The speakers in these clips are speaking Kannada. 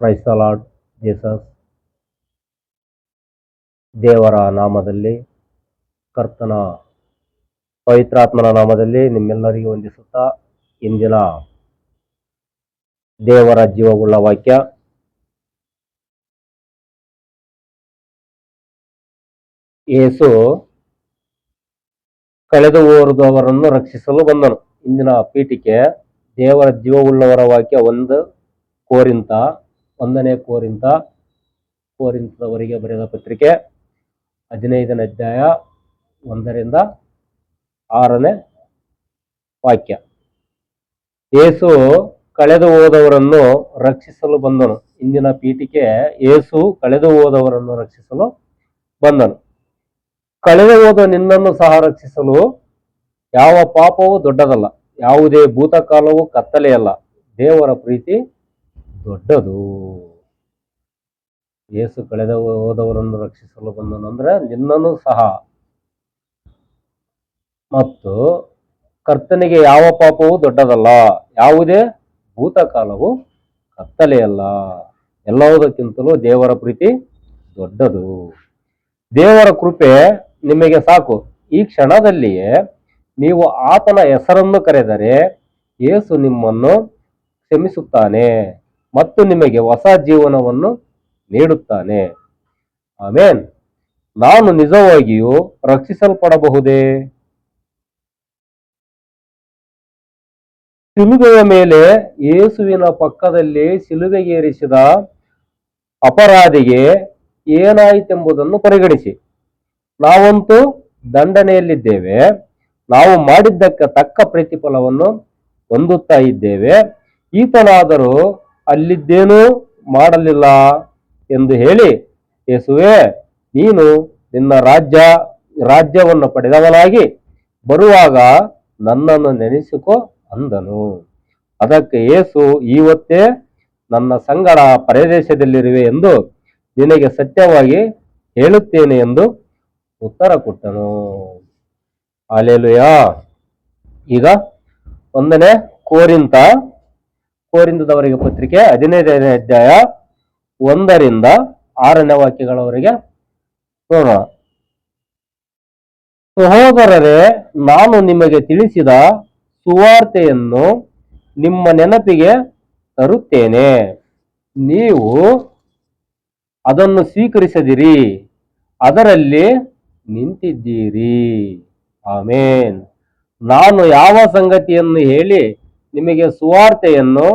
ಕ್ರೈಸ್ತ ಲಾರ್ಡ್ ಜೇಸಸ್ ದೇವರ ನಾಮದಲ್ಲಿ, ಕರ್ತನ ಪವಿತ್ರಾತ್ಮನ ನಾಮದಲ್ಲಿ ನಿಮ್ಮೆಲ್ಲರಿಗೂ ವಂದಿಸುತ್ತಾ, ಇಂದಿನ ದೇವರ ಜೀವವುಳ್ಳ ವಾಕ್ಯ. ಏಸು ಕಳೆದು ಹೋದವರನ್ನು ರಕ್ಷಿಸಲು ಬಂದನು. ಇಂದಿನ ಪೀಠಿಕೆ ದೇವರ ಜೀವವುಳ್ಳವರ ವಾಕ್ಯ ಒಂದು ಕೋರಿಂತ ಒಂದನೇ ಕೋರಿಂತ, ಕೋರಿಂತದವರಿಗೆ ಬರೆದ ಪತ್ರಿಕೆ, ಹದಿನೈದನೇ ಅಧ್ಯಾಯ ಒಂದರಿಂದ ಆರನೇ ವಾಕ್ಯ. ಏಸು ಕಳೆದು ಹೋದವರನ್ನು ರಕ್ಷಿಸಲು ಬಂದನು. ಇಂದಿನ ಪೀಠಿಕೆ ಏಸು ಕಳೆದು ಹೋದವರನ್ನು ರಕ್ಷಿಸಲು ಬಂದನು. ಕಳೆದು ಹೋದ ನಿನ್ನನ್ನು ಸಹ ರಕ್ಷಿಸಲು ಯಾವ ಪಾಪವೂ ದೊಡ್ಡದಲ್ಲ. ಯಾವುದೇ ಭೂತಕಾಲವೂ ಕತ್ತಲೆಯಲ್ಲ. ದೇವರ ಪ್ರೀತಿ ದೊಡ್ಡದು. ಯೇಸು ಕಳೆದ ಹೋದವರನ್ನು ರಕ್ಷಿಸಲು ಬಂದನು ಅಂದ್ರೆ ನಿನ್ನನ್ನು ಸಹ. ಮತ್ತು ಕರ್ತನಿಗೆ ಯಾವ ಪಾಪವೂ ದೊಡ್ಡದಲ್ಲ. ಯಾವುದೇ ಭೂತಕಾಲವು ಕತ್ತಲೆಯಲ್ಲ ಎಲ್ಲವುದಕ್ಕಿಂತಲೂ ದೇವರ ಪ್ರೀತಿ ದೊಡ್ಡದು. ದೇವರ ಕೃಪೆ ನಿಮಗೆ ಸಾಕು. ಈ ಕ್ಷಣದಲ್ಲಿಯೇ ನೀವು ಆತನ ಹೆಸರನ್ನು ಕರೆದರೆ ಯೇಸು ನಿಮ್ಮನ್ನು ಕ್ಷಮಿಸುತ್ತಾನೆ. ಮತ್ತು ನಿಮಗೆ ಹೊಸ ಜೀವನವನ್ನು ನೀಡುತ್ತಾನೆ. ಆಮೇನ್. ನಾನು ನಿಜವಾಗಿಯೂ ರಕ್ಷಿಸಲ್ಪಡಬಹುದೇ? ಸಿಲುಬೆಯ ಮೇಲೆ ಯೇಸುವಿನ ಪಕ್ಕದಲ್ಲಿ ಶಿಲುಬೆಗೇರಿಸಿದ ಅಪರಾಧಿಗೆ ಏನಾಯಿತೆಂಬುದನ್ನು ಪರಿಗಣಿಸಿ. ನಾವಂತೂ ದಂಡನೆಯಲ್ಲಿದ್ದೇವೆ. ನಾವು ಮಾಡಿದ್ದಕ್ಕೆ ತಕ್ಕ ಪ್ರತಿಫಲವನ್ನು ಹೊಂದುತ್ತಾ ಇದ್ದೇವೆ. ಈತನಾದರೂ ಅಲ್ಲಿದ್ದೇನೂ ಮಾಡಲಿಲ್ಲ ಎಂದು ಹೇಳಿ, ಯೇಸುವೆ, ನೀನು ನಿನ್ನ ರಾಜ್ಯ, ರಾಜ್ಯವನ್ನು ಪಡೆದವನಾಗಿ ಬರುವಾಗ ನನ್ನನ್ನು ನೆನೆಸಿಕೊ ಅಂದನು. ಅದಕ್ಕೆ ಯೇಸು ಇವತ್ತೇ ನನ್ನ ಸಂಗಡ ಪರದೇಶದಲ್ಲಿರುವೆ ಎಂದು ನಿನಗೆ ಸತ್ಯವಾಗಿ ಹೇಳುತ್ತೇನೆ ಎಂದು ಉತ್ತರ ಕೊಟ್ಟನು. ಅಲೆಲುಯ ಈಗ ಒಂದನೇ ಕೋರಿಂತ ಕೋರಿಂದದವರಿಗೆ ಪತ್ರಿಕೆ ಹದಿನೈದನೇ ಅಧ್ಯಾಯ ಒಂದರಿಂದ ಆರನೇ ವಾಕ್ಯಗಳವರೆಗೆ ನೋಡೋಣ. ಸಹೋದರರೇ, ನಾನು ನಿಮಗೆ ತಿಳಿಸಿದ ಸುವಾರ್ತೆಯನ್ನು ನಿಮ್ಮ ನೆನಪಿಗೆ ತರುತ್ತೇನೆ. ನೀವು ಅದನ್ನು ಸ್ವೀಕರಿಸದಿರಿ, ಅದರಲ್ಲಿ ನಿಂತಿದ್ದೀರಿ. ಆಮೇನ್. ನಾನು ಯಾವ ಸಂಗತಿಯನ್ನು ಹೇಳಿ ನಿಮಗೆ ಸುವಾರ್ತೆಯನ್ನು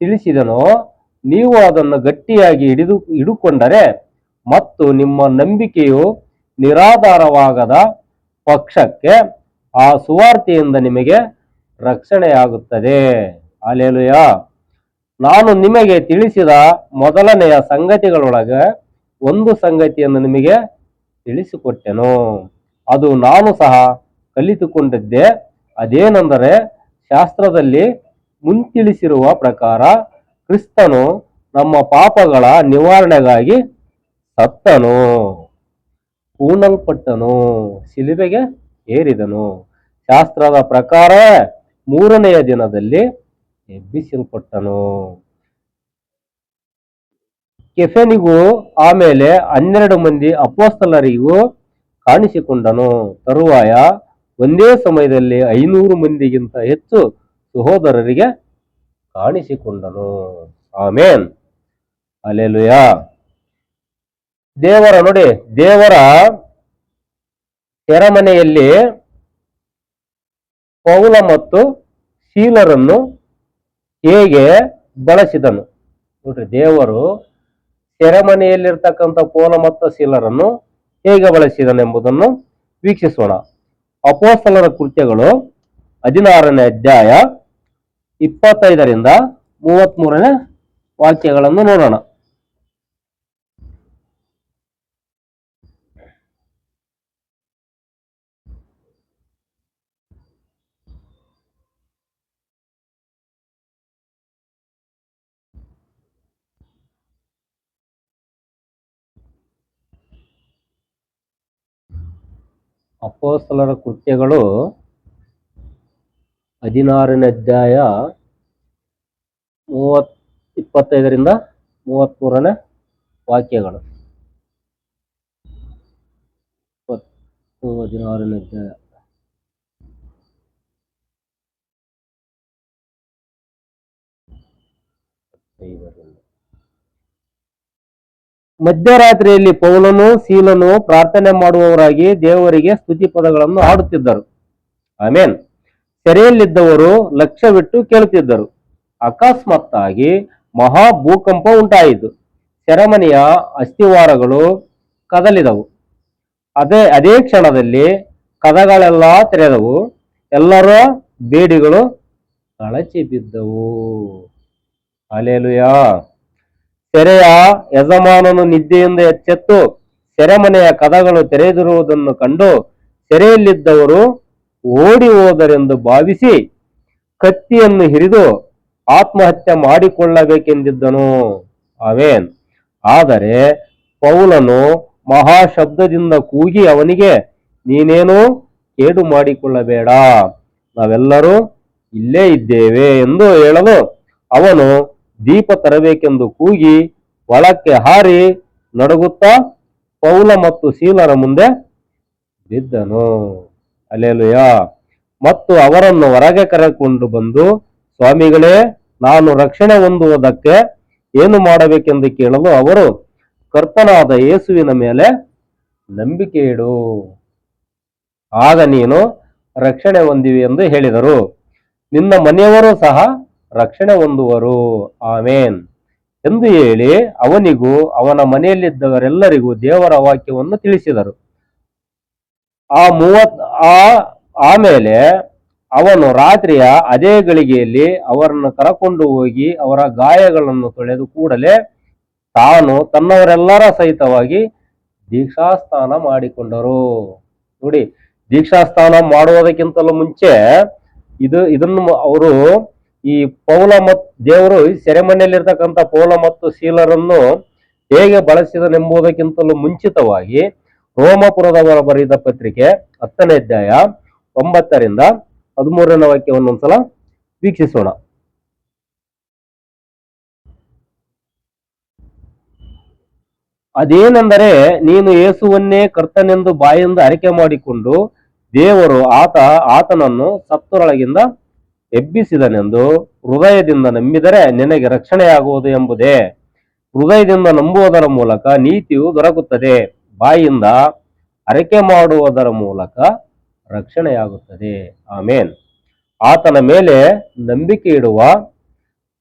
ತಿಳಿಸಿದನೋ, ನೀವು ಅದನ್ನು ಗಟ್ಟಿಯಾಗಿ ಹಿಡಿದು, ಹಿಡುಕೊಂಡರೆ ಮತ್ತು ನಿಮ್ಮ ನಂಬಿಕೆಯು ನಿರಾಧಾರವಾಗದ ಪಕ್ಷಕ್ಕೆ ಆ ಸುವಾರ್ತೆಯಿಂದ ನಿಮಗೆ ರಕ್ಷಣೆಯಾಗುತ್ತದೆ. ಅಲೆಲುಯ ನಾನು ನಿಮಗೆ ತಿಳಿಸಿದ ಮೊದಲನೆಯ ಸಂಗತಿಗಳೊಳಗೆ ಒಂದು ಸಂಗತಿಯನ್ನು ನಿಮಗೆ ತಿಳಿಸಿಕೊಟ್ಟೆನು. ಅದು ನಾನು ಸಹ ಕಲಿತುಕೊಂಡಿದ್ದೆ. ಅದೇನೆಂದರೆ ಶಾಸ್ತ್ರದಲ್ಲಿ ಮುಂತಿಳಿಸಿರುವ ಪ್ರಕಾರ ಕ್ರಿಸ್ತನು ನಮ್ಮ ಪಾಪಗಳ ನಿವಾರಣೆಗಾಗಿ ಸತ್ತನು ಕೂನಲ್ಪಟ್ಟನು ಶಿಲುಬೆಗೆ ಏರಿದನು. ಶಾಸ್ತ್ರದ ಪ್ರಕಾರ ಮೂರನೆಯ ದಿನದಲ್ಲಿ ಎಬ್ಬಿಸಲ್ಪಟ್ಟನು. ಕೆಫೆನಿಗೂ ಆಮೇಲೆ ಹನ್ನೆರಡು ಮಂದಿ ಅಪೋಸ್ತಲರಿಗೂ ಕಾಣಿಸಿಕೊಂಡನು. ತರುವಾಯ ಒಂದೇ ಸಮಯದಲ್ಲಿ ಐನೂರು ಮಂದಿಗಿಂತ ಹೆಚ್ಚು ಸಹೋದರರಿಗೆ ಕಾಣಿಸಿಕೊಂಡನು. ಆಮೇನ್. ಅಲೆಲುಯ ದೇವರ ನೋಡಿ, ದೇವರ ಸೆರೆಮನೆಯಲ್ಲಿ ಪೌಲ ಮತ್ತು ಶೀಲರನ್ನು ಹೇಗೆ ಬಳಸಿದನು? ನೋಡ್ರಿ, ದೇವರು ಸೆರೆಮನೆಯಲ್ಲಿರ್ತಕ್ಕಂಥ ಪೌಲ ಮತ್ತು ಶೀಲರನ್ನು ಹೇಗೆ ಬಳಸಿದನೆಂಬುದನ್ನು ವೀಕ್ಷಿಸೋಣ. ಅಪೋಸ್ತಲರ ಕೃತ್ಯಗಳು ಹದಿನಾರನೇ ಅಧ್ಯಾಯ ಇಪ್ಪತ್ತೈದರಿಂದ ಮೂವತ್ಮೂರನೇ ವಾಕ್ಯಗಳನ್ನು ನೋಡೋಣ. ಅಪೋಸ್ತಲರ ಕೃತ್ಯಗಳು ಹದಿನಾರನೇ ಅಧ್ಯಾಯ ಮೂವತ್ ಇಪ್ಪತ್ತೈದರಿಂದ ಮೂವತ್ತ್ಮೂರನೇ ವಾಕ್ಯಗಳು ಇಪ್ಪತ್ತು ಹದಿನಾರನೇ ಅಧ್ಯಾಯ ಐದರಿಂದ. ಮಧ್ಯರಾತ್ರಿಯಲ್ಲಿ ಪೌಲನು ಸೀಲನು ಪ್ರಾರ್ಥನೆ ಮಾಡುವವರಾಗಿ ದೇವರಿಗೆ ಸ್ತುತಿ ಪದಗಳನ್ನು ಹಾಡುತ್ತಿದ್ದರು. ಆಮೇನ್. ಸೆರೆಯಲ್ಲಿದ್ದವರು ಲಕ್ಷ್ಯವಿಟ್ಟು ಕೇಳುತ್ತಿದ್ದರು. ಅಕಸ್ಮಾತ್ತಾಗಿ ಮಹಾ ಭೂಕಂಪ ಉಂಟಾಯಿತು. ಸೆರೆಮನೆಯ ಅಸ್ಥಿವಾರಗಳು ಕದಲಿದವು. ಅದೇ ಅದೇ ಕ್ಷಣದಲ್ಲಿ ಕದಗಳೆಲ್ಲ ತೆರೆದವು. ಎಲ್ಲರ ಬೇಡಿಗಳು ಕಳಚಿ ಬಿದ್ದವು. ಅಲೆಲುಯಾ ಸೆರೆಯ ಯಜಮಾನನು ನಿದ್ದೆಯಿಂದ ಎಚ್ಚೆತ್ತು ಸೆರೆಮನೆಯ ಕದಗಳು ತೆರೆದಿರುವುದನ್ನು ಕಂಡು ಸೆರೆಯಲ್ಲಿದ್ದವರು ಓಡಿ ಹೋದರೆಂದು ಭಾವಿಸಿ ಕತ್ತಿಯನ್ನು ಹಿರಿದು ಆತ್ಮಹತ್ಯೆ ಮಾಡಿಕೊಳ್ಳಬೇಕೆಂದಿದ್ದನು. ಅವೇನ್ ಆದರೆ ಪೌಲನು ಮಹಾಶಬ್ದದಿಂದ ಕೂಗಿ ಅವನಿಗೆ, ನೀನೇನು ಕೇಡು ಮಾಡಿಕೊಳ್ಳಬೇಡ, ನಾವೆಲ್ಲರೂ ಇಲ್ಲೇ ಇದ್ದೇವೆ ಎಂದು ಹೇಳಲು ಅವನು ದೀಪ ತರಬೇಕೆಂದು ಕೂಗಿ ಒಳಕ್ಕೆ ಹಾರಿ ನಡುಗುತ್ತಾ ಪೌಲ ಮತ್ತು ಶೀಲರ ಮುಂದೆ ಬಿದ್ದನು. ಅಲೆಲುಯ ಮತ್ತು ಅವರನ್ನು ಹೊರಗೆ ಕರೆಕೊಂಡು ಬಂದು, ಸ್ವಾಮಿಗಳೇ, ನಾನು ರಕ್ಷಣೆ ಹೊಂದುವುದಕ್ಕೆ ಏನು ಮಾಡಬೇಕೆಂದು ಕೇಳಲು ಅವರು ಕರ್ತನಾದ ಯೇಸುವಿನ ಮೇಲೆ ನಂಬಿಕೆ ಇಡು. ಆಗ ನೀನು ರಕ್ಷಣೆ ಹೊಂದಿವೆ ಎಂದು ಹೇಳಿದರು. ನಿನ್ನ ಮನೆಯವರು ಸಹ ರಕ್ಷಣೆ ಹೊಂದುವರು. ಆಮೇನ್. ಎಂದು ಹೇಳಿ ಅವನಿಗೂ ಅವನ ಮನೆಯಲ್ಲಿದ್ದವರೆಲ್ಲರಿಗೂ ದೇವರ ವಾಕ್ಯವನ್ನು ತಿಳಿಸಿದರು. ಆ ಮೂವತ್, ಆ ಆಮೇಲೆ ಅವನು ರಾತ್ರಿಯ ಅದೇ ಗಳಿಗೆಯಲ್ಲಿ ಅವರನ್ನು ಕರಕೊಂಡು ಹೋಗಿ ಅವರ ಗಾಯಗಳನ್ನು ತೊಳೆದು ಕೂಡಲೇ ತಾನು ತನ್ನವರೆಲ್ಲರ ಸಹಿತವಾಗಿ ದೀಕ್ಷಾಸ್ಥಾನ ಮಾಡಿಕೊಂಡರು. ನೋಡಿ ದೀಕ್ಷಾಸ್ಥಾನ ಮಾಡುವುದಕ್ಕಿಂತಲೂ ಮುಂಚೆ ಇದು, ಇದನ್ನು ಅವರು ಈ ಪೌಲ ಮತ್ತು ದೇವರು ಈ ಸೆರೆಮನೆಯಲ್ಲಿರ್ತಕ್ಕಂಥ ಪೌಲ ಮತ್ತು ಶೀಲರನ್ನು ಹೇಗೆ ಬಳಸಿದನೆಂಬುದಕ್ಕಿಂತಲೂ ಮುಂಚಿತವಾಗಿ ರೋಮಪುರದವರ ಬರೆದ ಪತ್ರಿಕೆ ಹತ್ತನೇ ಅಧ್ಯಾಯ ಒಂಬತ್ತರಿಂದ ಹದಿಮೂರನೇ ವಾಕ್ಯವನ್ನು ಒಂದ್ಸಲ ವೀಕ್ಷಿಸೋಣ. ಅದೇನೆಂದರೆ ನೀನು ಯೇಸುವನ್ನೇ ಕರ್ತನೆಂದು ಬಾಯಿಂದ ಅರಿಕೆ ಮಾಡಿಕೊಂಡು ದೇವರು ಆತ, ಆತನನ್ನು ಸತ್ತರೊಳಗಿಂದ ಎಬ್ಬಿಸಿದನೆಂದು ಹೃದಯದಿಂದ ನಂಬಿದರೆ ನಿನಗೆ ರಕ್ಷಣೆಯಾಗುವುದು ಎಂಬುದೇ. ಹೃದಯದಿಂದ ನಂಬುವುದರ ಮೂಲಕ ನೀತಿಯು ದೊರಕುತ್ತದೆ. ಬಾಯಿಂದ ಅರಕೆ ಮಾಡುವುದರ ಮೂಲಕ ರಕ್ಷಣೆಯಾಗುತ್ತದೆ. ಆಮೇನ್. ಆತನ ಮೇಲೆ ನಂಬಿಕೆ ಇಡುವ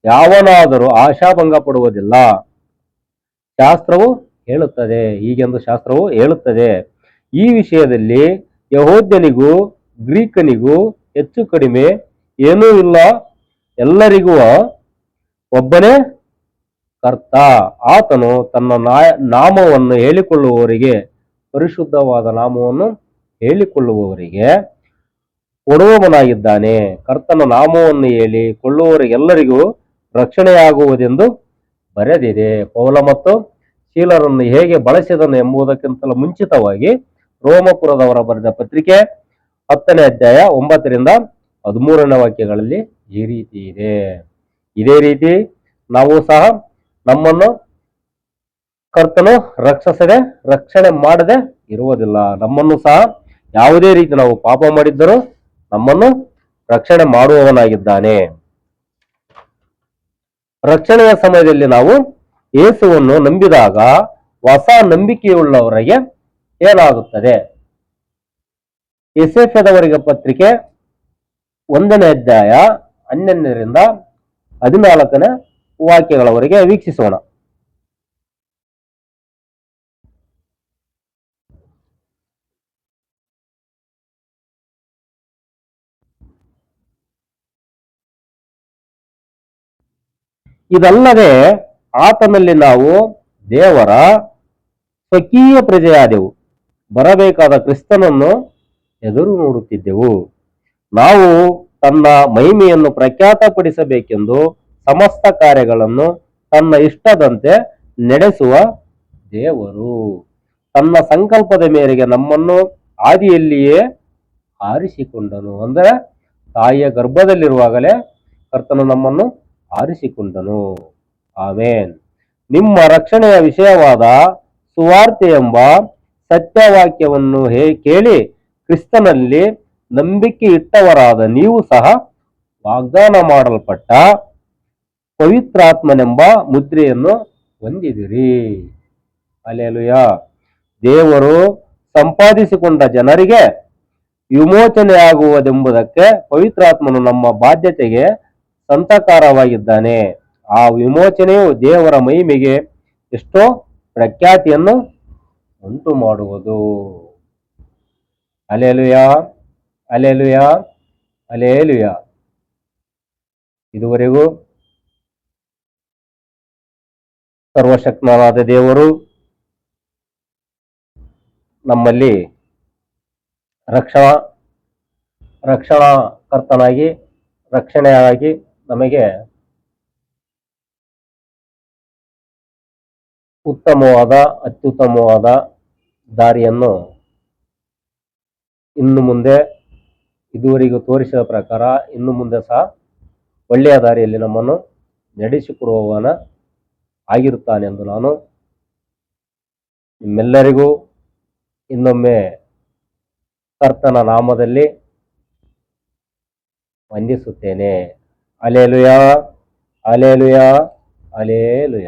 ಯಾವನಾದರೂ ಆಶಾಭಂಗ ಪಡುವುದಿಲ್ಲ ಶಾಸ್ತ್ರವು ಹೇಳುತ್ತದೆ. ಹೀಗೆಂದು ಶಾಸ್ತ್ರವು ಹೇಳುತ್ತದೆ. ಈ ವಿಷಯದಲ್ಲಿ ಯಹೋದ್ಯನಿಗೂ ಗ್ರೀಕನಿಗೂ ಹೆಚ್ಚು ಕಡಿಮೆ ಏನೂ ಇಲ್ಲ. ಎಲ್ಲರಿಗೂ ಒಬ್ಬನೇ ಕರ್ತ. ಆತನು ತನ್ನ ನಾಮವನ್ನು ಹೇಳಿಕೊಳ್ಳುವವರಿಗೆ, ಪರಿಶುದ್ಧವಾದ ನಾಮವನ್ನು ಹೇಳಿಕೊಳ್ಳುವವರಿಗೆ ಕೊಡುವವನಾಗಿದ್ದಾನೆ. ಕರ್ತನ ನಾಮವನ್ನು ಹೇಳಿ ಕೊಳ್ಳುವವರಿಗೆಲ್ಲರಿಗೂ ರಕ್ಷಣೆಯಾಗುವುದೆಂದು ಬರೆದಿದೆ. ಪೌಲ ಮತ್ತು ಶೀಲರನ್ನು ಹೇಗೆ ಬಳಸಿದನು ಎಂಬುದಕ್ಕಿಂತಲೂ ಮುಂಚಿತವಾಗಿ ರೋಮಪುರದವರ ಬರೆದ ಪತ್ರಿಕೆ ಹತ್ತನೇ ಅಧ್ಯಾಯ ಒಂಬತ್ತರಿಂದ ಹದಿಮೂರನೇ ವಾಕ್ಯಗಳಲ್ಲಿ ಈ ರೀತಿ ಇದೆ. ಇದೇ ರೀತಿ ನಾವು ಸಹ ನಮ್ಮನ್ನು ಕರ್ತನು ರಕ್ಷಿಸದೆ, ರಕ್ಷಣೆ ಮಾಡದೆ ಇರುವುದಿಲ್ಲ. ನಮ್ಮನ್ನು ಸಹ ಯಾವುದೇ ರೀತಿ ನಾವು ಪಾಪ ಮಾಡಿದ್ದರೂ ನಮ್ಮನ್ನು ರಕ್ಷಣೆ ಮಾಡುವವನಾಗಿದ್ದಾನೆ. ರಕ್ಷಣೆಯ ಸಮಯದಲ್ಲಿ ನಾವು ಏಸುವನ್ನು ನಂಬಿದಾಗ ಹೊಸ ನಂಬಿಕೆಯುಳ್ಳವರಿಗೆ ಏನಾಗುತ್ತದೆ? ಎಸೆಫದವರಿಗೆ ಪತ್ರಿಕೆ ಒಂದನೇ ಅಧ್ಯಾಯ ಹನ್ನೆರಡರಿಂದ ಹದಿನಾಲ್ಕನೇ ವಾಕ್ಯಗಳವರೆಗೆ ವೀಕ್ಷಿಸೋಣ. ಇದಲ್ಲದೆ ಆತನಲ್ಲಿ ನಾವು ದೇವರ ಸ್ವಕೀಯ ಪ್ರಜೆಯಾದೆವು. ಬರಬೇಕಾದ ಕ್ರಿಸ್ತನನ್ನು ಎದುರು ನೋಡುತ್ತಿದ್ದೆವು. ನಾವು ತನ್ನ ಮಹಿಮೆಯನ್ನು ಪ್ರಖ್ಯಾತಪಡಿಸಬೇಕೆಂದು ಸಮಸ್ತ ಕಾರ್ಯಗಳನ್ನು ತನ್ನ ಇಷ್ಟದಂತೆ ನಡೆಸುವ ದೇವರು. ತನ್ನ ಸಂಕಲ್ಪದ ಮೇರೆಗೆ ನಮ್ಮನ್ನು ಆದಿಯಲ್ಲಿಯೇ ಆರಿಸಿಕೊಂಡನು ಅಂದರೆ ತಾಯಿಯ ಗರ್ಭದಲ್ಲಿರುವಾಗಲೇ ಕರ್ತನು ನಮ್ಮನ್ನು ಆರಿಸಿಕೊಂಡನು ಆಮೇನ್. ನಿಮ್ಮ ರಕ್ಷಣೆಯ ವಿಷಯವಾದ ಸುವಾರ್ತೆ ಎಂಬ ಸತ್ಯವಾಕ್ಯವನ್ನು ಹೇ ಕೇಳಿ ಕ್ರಿಸ್ತನಲ್ಲಿ ನಂಬಿಕೆ ಇಟ್ಟವರಾದ ನೀವು ಸಹ ವಾಗ್ದಾನ ಮಾಡಲ್ಪಟ್ಟ ಪವಿತ್ರಾತ್ಮನೆಂಬ ಮುದ್ರೆಯನ್ನು ಹೊಂದಿದಿರಿ. ಅಲೆಲುಯ ದೇವರು ಸಂಪಾದಿಸಿಕೊಂಡ ಜನರಿಗೆ ವಿಮೋಚನೆಯಾಗುವುದೆಂಬುದಕ್ಕೆ ಪವಿತ್ರಾತ್ಮನು ನಮ್ಮ ಬಾಧ್ಯತೆಗೆ ಸಂತಕಾರವಾಗಿದ್ದಾನೆ. ಆ ವಿಮೋಚನೆಯು ದೇವರ ಮಹಿಮೆಗೆ ಎಷ್ಟೋ ಪ್ರಖ್ಯಾತಿಯನ್ನು ಉಂಟು ಮಾಡುವುದು ಅಲೆಲುಯ ಅಲೆಲುಯ ಅಲೆಲುಯ. ಇದುವರೆಗೂ ಸರ್ವಶಕ್ತನಾದ ದೇವರು ನಮ್ಮಲ್ಲಿ ರಕ್ಷಣಾ ರಕ್ಷಣಾ ಕರ್ತನಾಗಿ ರಕ್ಷಣೆಯಾಗಿ ನಮಗೆ ಉತ್ತಮವಾದ, ಅತ್ಯುತ್ತಮವಾದ ದಾರಿಯನ್ನು ಇನ್ನು ಮುಂದೆ ಇದುವರೆಗೂ ತೋರಿಸಿದ ಪ್ರಕಾರ ಇನ್ನು ಮುಂದೆ ಸಹ ಒಳ್ಳೆಯ ದಾರಿಯಲ್ಲಿ ನಮ್ಮನ್ನು ನಡೆಸಿಕೊಡುವವನ ಆಗಿರುತ್ತಾನೆಂದು ನಾನು ನಿಮ್ಮೆಲ್ಲರಿಗೂ ಇನ್ನೊಮ್ಮೆ ಕರ್ತನ ನಾಮದಲ್ಲಿ ವಂದಿಸುತ್ತೇನೆ. ಅಲೇಲುಯ ಅಲೇಲುಯ ಅಲೇಲುಯ.